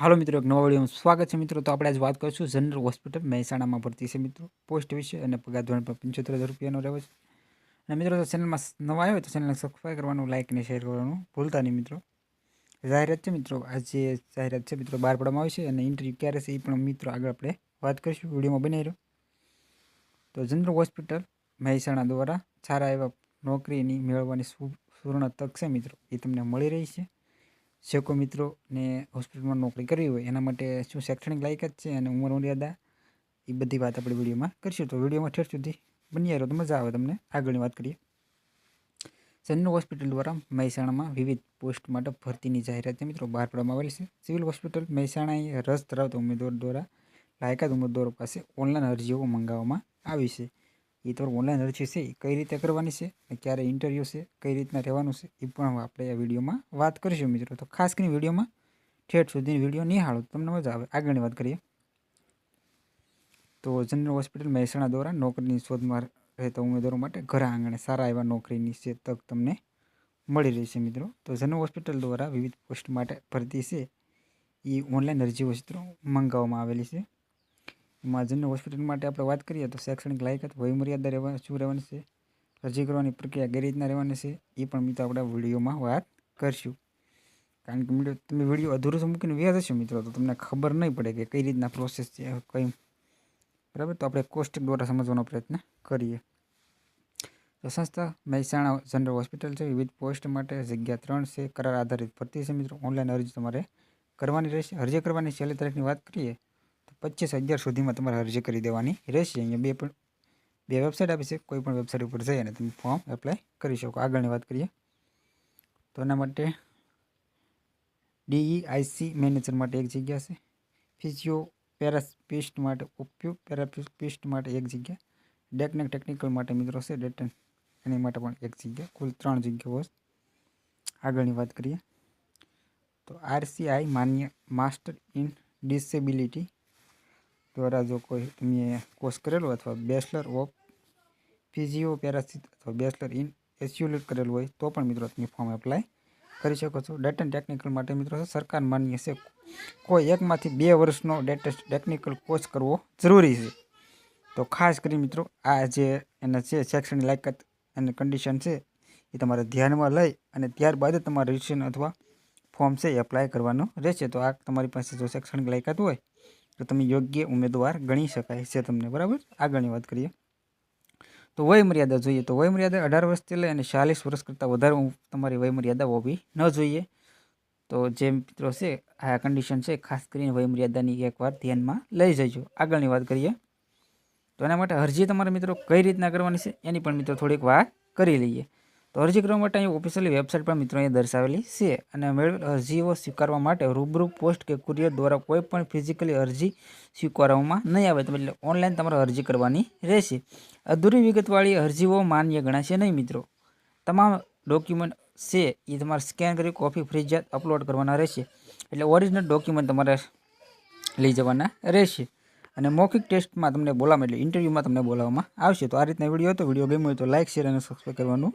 હાલો મિત્રો, એક નવા વિડીયોમાં સ્વાગત છે મિત્રો. તો આપણે આજે વાત કરીશું જનરલ હોસ્પિટલ મહેસાણામાં ભરતી છે મિત્રો. પોસ્ટ વિશે અને પગાર ધોરણ પર પંચોતેર હજાર રૂપિયાનો રહ્યો છે. અને મિત્રો તો ચેનલમાં નવા આવ્યો તો ચેનલને સબસ્ક્રાઈબ કરવાનું લાઇક અને શેર કરવાનું ભૂલતા નહીં મિત્રો. જાહેરાત છે મિત્રો આજે જાહેરાત છે મિત્રો બહાર પાડવામાં આવી છે અને ઇન્ટરવ્યૂ ક્યારે છે એ પણ મિત્રો આગળ આપણે વાત કરીશું, વિડીયોમાં બનાવી રહ્યો. તો જનરલ હોસ્પિટલ મહેસાણા દ્વારા સારા એવા નોકરીની મેળવવાની સુવર્ણ તક છે મિત્રો, એ તમને મળી રહી છે. જે મિત્રો મિત્રોને હોસ્પિટલમાં નોકરી કરવી હોય, એના માટે શું શૈક્ષણિક લાયકાત છે અને ઉંમર મર્યાદા? એ બધી વાત આપણે વિડીયોમાં કરીશું. તો વિડીયોમાં ઠેર સુધી બની રહો, તો મજા આવે તમને. આગળની વાત કરીએ. સન્નુ હોસ્પિટલ દ્વારા મહેસાણામાં વિવિધ પોસ્ટ માટે ભરતીની જાહેરાત મિત્રો. બહાર પાડવામાં આવેલી છે. સિવિલ હોસ્પિટલ મહેસાણાએ રસ ધરાવતા ઉમેદવાર દ્વારા લાયકાત ઉમેદવારો પાસે ઓનલાઈન અરજીઓ મંગાવવામાં આવી છે. એ તો ઓનલાઈન અરજી છે એ કઈ રીતે કરવાની છે અને ક્યારે ઇન્ટરવ્યૂ છે, કઈ રીતના રહેવાનું છે એ પણ આપણે આ વિડીયોમાં વાત કરીશું મિત્રો. તો ખાસ કરીને વિડીયોમાં ઠેઠ સુધીની વીડિયો નિહાળો તમને મજા આવે. આગળની વાત કરીએ. તો જનરલ હોસ્પિટલ મહેસાણા દ્વારા નોકરીની શોધમાં રહેતા ઉમેદવારો માટે ઘર આંગણે સારા એવા નોકરીની છે તક તમને મળી રહી છે મિત્રો. તો જનરલ હોસ્પિટલ દ્વારા વિવિધ પોસ્ટ માટે ભરતી છે. એ ઓનલાઈન અરજીઓ મિત્રો મંગાવવામાં આવેલી છે. એમાં જનરલ હોસ્પિટલ માટે આપણે વાત કરીએ તો શૈક્ષણિક લાયકાત, વયમર્યાદા રહેવા, શું રહેવાની છે? અરજી કરવાની પ્રક્રિયા કઈ રીતના રહેવાની છે? એ પણ મિત્રો આપણે વિડીયોમાં વાત કરીશું. કારણ કે મિત્રો, તમે વીડિયો અધૂરો મૂકીને વ્યા જશો મિત્રો, તો તમને ખબર નહીં પડે કે કઈ રીતના પ્રોસેસ છે કઈ બરાબર? તો આપણે કોષ્ટક દ્વારા સમજવાનો પ્રયત્ન કરીએ. તો સંસ્થા મહેસાણા જનરલ હોસ્પિટલ છે, વિવિધ પોસ્ટ માટે જગ્યા ત્રણ છે, કરાર આધારિત ભરતી છે મિત્રો, ઓનલાઈન અરજી તમારે કરવાની રહેશે. અરજી કરવાની છેલ્લી તારીખની વાત કરીએ પચીસ અગિયાર સુધીમાં તમારે અરજી કરી દેવાની રહેશે. અહીંયા બે પણ, બે વેબસાઇટ આપી છે. કોઈ પણ વેબસાઇટ ઉપર જઈ અને તમે ફોર્મ એપ્લાય કરી શકો. આગળની વાત કરીએ. તો એના માટે ડીઈઆઈસી મેનેજર માટે એક જગ્યા છે. ફિઝિયો પેરાસ્પિસ્ટ માટે ઓપ્યો પેરાપિસ્ટ માટે એક જગ્યા. ડેકનેક ટેકનિકલ માટે મિત્રો છે ડેટન એની માટે પણ એક જગ્યા. કુલ ત્રણ જગ્યાઓ છે. આગળની વાત કરીએ. તો આરસીઆઈ માન્ય માસ્ટર ઇન ડિસેબિલિટી દ્વારા જો કોઈ તમે કોર્સ કરેલો અથવા બેચલર ઓફ ફિઝિયો પેરાસિટ અથવા બેચલર ઇન એસ્યુલેટ કરેલું હોય, તો પણ મિત્રો તમે ફોર્મ એપ્લાય કરી શકો છો. ડેટા ટેકનિકલ માટે મિત્રો સરકાર માન્ય છે, કોઈ એકમાંથી બે વર્ષનો ડેટા ટેકનિકલ કોર્સ કરવો જરૂરી છે. તો ખાસ કરી મિત્રો, આ જે એના છે શૈક્ષણિક લાયકાત અને કન્ડિશન છે, એ તમારે ધ્યાનમાં લઈ અને ત્યારબાદ તમારે રજિસ્ટ્રેશન અથવા ફોર્મ છે એ એપ્લાય કરવાનું રહેશે. તો આ તમારી પાસે જો શૈક્ષણિક લાયકાત હોય તો તમે યોગ્ય ઉમેદવાર ગણી શકાય છે તમને, બરાબર? આગળની વાત કરીએ. તો વય મર્યાદા જોઈએ તો વય મર્યાદા અઢાર વર્ષથી લઈ અને ચાલીસ વર્ષ કરતાં વધારે તમારી વય મર્યાદા હોવી ન જોઈએ. તો જે મિત્રો છે, આ કન્ડિશન છે, ખાસ કરીને વય મર્યાદાની એકવાર ધ્યાનમાં લઈ જજો. આગળની વાત કરીએ. તો એના માટે અરજી તમારા મિત્રો કઈ રીતના કરવાની છે, એની પણ મિત્રો થોડીક વાત કરી લઈએ. તો અરજી કરવા માટે અહીં ઓફિશિયલી વેબસાઇટ પણ મિત્રો અહીંયા દર્શાવેલી છે અને મેળવેલ અરજીઓ સ્વીકારવા માટે રૂબરૂ પોસ્ટ કે કુરિયર દ્વારા કોઈ પણ ફિઝિકલી અરજી સ્વીકારવામાં નહીં આવે. એટલે ઓનલાઈન તમારે અરજી કરવાની રહેશે. અધૂરી વિગતવાળી અરજીઓ માન્ય ગણાશે નહીં મિત્રો. તમામ ડોક્યુમેન્ટ છે એ તમારે સ્કેન કરી કોપી ફ્રીજિયાત અપલોડ કરવાના રહેશે. એટલે ઓરિજિનલ ડોક્યુમેન્ટ તમારે લઈ જવાના રહેશે. અને મૌખિક ટેસ્ટમાં તમને બોલાવવામાં એટલે ઇન્ટરવ્યૂમાં તમને બોલાવવામાં આવશે. તો આ રીતના વીડિયો હતો. વીડિયો ગમ્યો હોય તો લાઇક શેર અને સબસ્ક્રાઈબ કરવાનું